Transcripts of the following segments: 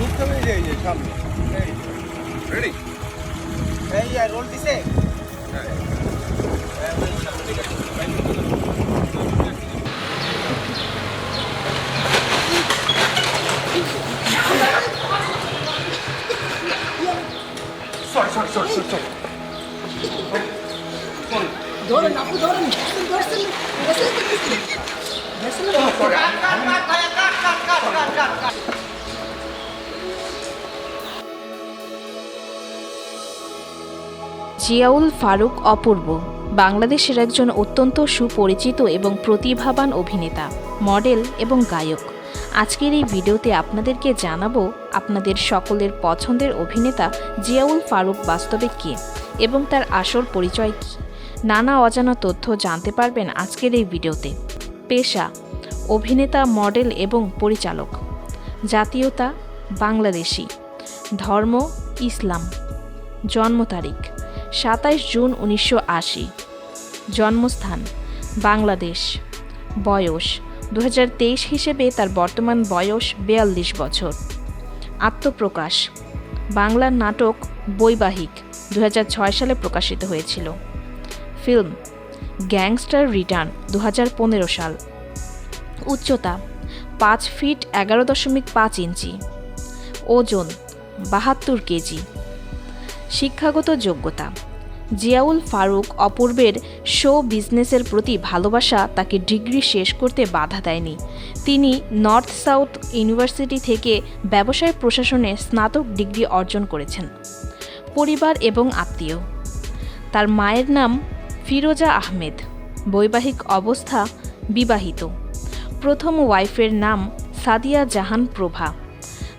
ঢুকতে হবে এই যে সামনে। রেডি এই আর রোল দিছে? Sorry sorry sorry sorry sorry ধরেন আপু ধরেন। ধরছেন ধরছেন ধরছেন জিয়াউল ফারুক অপূর্ব, বাংলাদেশের একজন অত্যন্ত সুপরিচিত এবং প্রতিভাবান অভিনেতা, মডেল এবং গায়ক। আজকের এই ভিডিওতে আপনাদেরকে জানাব আপনাদের সকলের পছন্দের অভিনেতা জিয়াউল ফারুক বাস্তবে কে এবং তার আসল পরিচয় কী। নানা অজানা তথ্য জানতে পারবেন আজকের এই ভিডিওতে। পেশা, অভিনেতা, মডেল এবং পরিচালক। জাতীয়তা, বাংলাদেশি। ধর্ম, ইসলাম। জন্ম তারিখ। সাতাইশ জুন উনিশশো আশি। জন্মস্থান, বাংলাদেশ। বয়স দু হাজার তেইশ হিসেবে তার বর্তমান বয়স বেয়াল্লিশ বছর। আত্মপ্রকাশ, বাংলা নাটক বৈবাহিক দু হাজার ছয় সালে প্রকাশিত হয়েছিল। ফিল্ম, গ্যাংস্টার রিটার্ন দু হাজার পনেরো সাল। উচ্চতা, পাঁচ ফিট এগারো দশমিক পাঁচ ইঞ্চি। ওজন, বাহাত্তর কেজি। শিক্ষাগত যোগ্যতা। জিয়াউল ফারুক অপূর্বের শো বিজনেসের প্রতি ভালোবাসা তাকে ডিগ্রি শেষ করতে বাধা দেয়নি। তিনি নর্থ সাউথ ইউনিভার্সিটি থেকে ব্যবসায় প্রশাসনে স্নাতক ডিগ্রি অর্জন করেছেন। পরিবার এবং আত্মীয়। তার মায়ের নাম ফিরোজা আহমেদ। বৈবাহিক অবস্থা বিবাহিত। প্রথম ওয়াইফের নাম সাদিয়া জাহান প্রভা।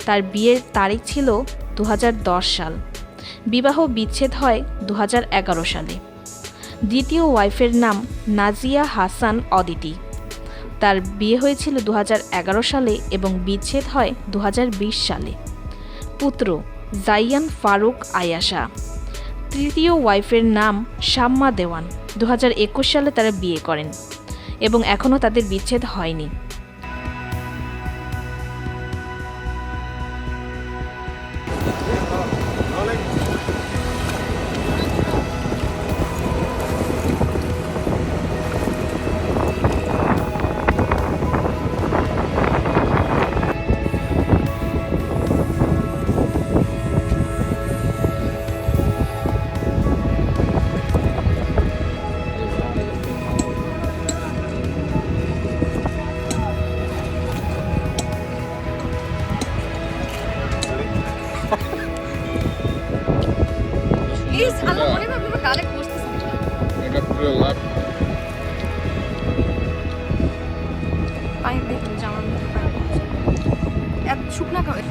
তার বিয়ের তারিখ ছিল দু হাজার দশ সাল। বিবাহ বিচ্ছেদ হয় দু হাজার এগারো সালে। দ্বিতীয় ওয়াইফের নাম নাজিয়া হাসান অদিতি। তার বিয়ে হয়েছিল দু হাজার এগারো সালে এবং বিচ্ছেদ হয় দু হাজার বিশ সালে। পুত্র জাইয়ান ফারুক আয়াশা। তৃতীয় ওয়াইফের নাম শাম্মা দেওয়ান। দু হাজার একুশ সালে তারা বিয়ে করেন এবং এখনও তাদের বিচ্ছেদ হয়নি। প্লিজ আল্লাহ মনে ভাবে আমার গালে বসতেছেন এটা পুরো লাভ পায়ে দেখুন জামা এত শুকনা খাবে